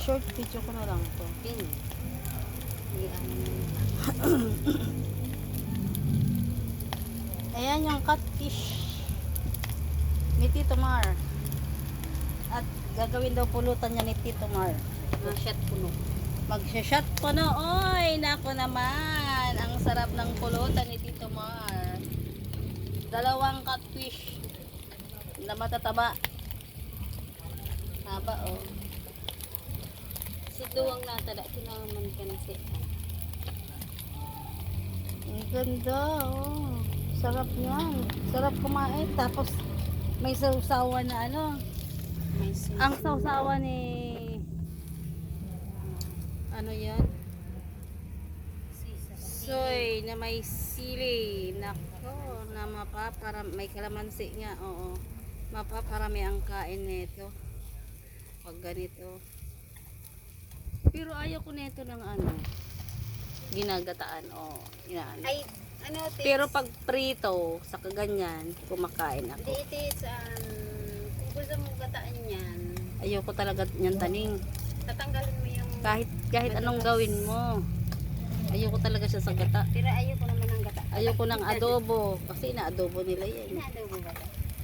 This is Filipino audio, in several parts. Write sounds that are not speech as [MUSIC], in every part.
Short video ko na lang to. Pin. [COUGHS] Ayan yung catfish ni Tito Mar. At gagawin daw pulutan niya ni Tito Mar. Mga shot puno. Magsha-shot pa na. Oy, nako naman. Ang sarap ng pulutan ni Tito Mar. Dalawang catfish na matataba. Haba, oh. Duwang natada, kinaman ka na si Ang ganda, oh. Sarap niyan. Sarap kumain. Tapos, may sausawan na ano. May. Ang sausawan ni... Ano yan? Soy na may sili. Nako, na mapapara... May kalamansi nga, oo. Mapaparami ang kain nito. Pag ganito. Pero ayaw ko nito ng ano. Ginagataan, oo. Inaano. Ay, ano tis? Pero pag prito, sa kaganyan, kumakain ako. Hindi tis, um, kung gusto mo gataan yan, Ayoko talaga niyan taning. tatanggalin mo yung... Kahit kahit anong gawin mo. Ayoko talaga siya sa gata. Pero ayoko naman ng gata. Ayoko ng adobo. Kasi ina-adobo nila yan. Inaadaw mo ba?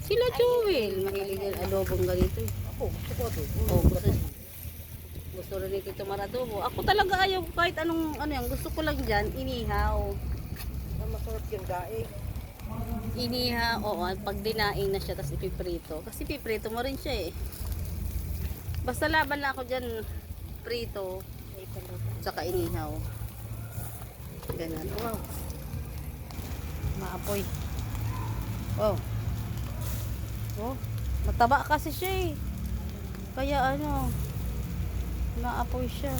Sila Joel, mahilig yung adobong ganito. eh. Ako, gusto ko ito. Oh, gusto, gusto rin ni Tito Maradobo. Ako talaga ayaw ko kahit anong ano yan. Gusto ko lang dyan, inihaw. Ang masarap yung daing. Inihaw, oo. pag dinaing na siya, tapos ipiprito. Kasi piprito mo rin siya eh. Basta laban lang ako dyan, prito, tsaka inihaw. Ganun. Wow. Maapoy. Wow. Oh, mataba kasi siya eh. Kaya ano, naapoy siya.